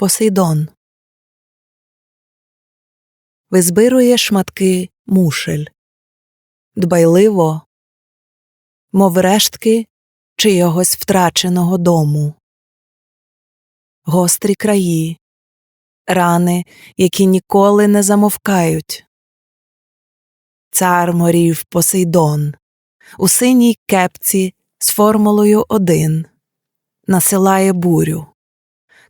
Посейдон. Визбирує шматки мушель. Дбайливо, мов рештки чийогось втраченого дому. Гострі краї, рани, які ніколи не замовкають. Цар морів Посейдон у синій кепці з формулою один насилає бурю,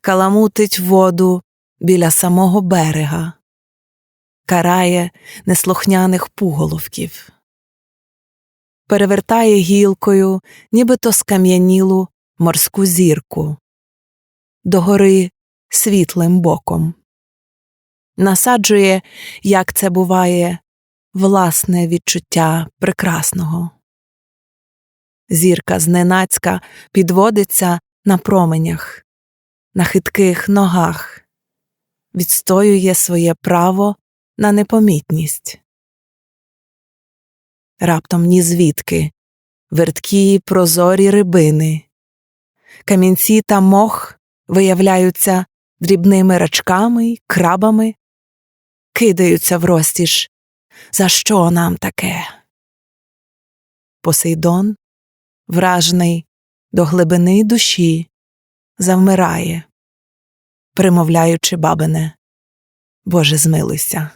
каламутить воду біля самого берега, карає неслухняних пуголовків, перевертає гілкою, нібито скам'янілу морську зірку, догори світлим боком, насаджує, як це буває, власне відчуття прекрасного. Зірка зненацька підводиться на променях, на хитких ногах, відстоює своє право на непомітність. Раптом ні звідки верткі прозорі рибини, камінці та мох виявляються дрібними рачками крабами, кидаються в розтіж. За що нам таке? Посейдон вражений до глибини душі, завмирає, примовляючи бабине, Боже, змилуйся.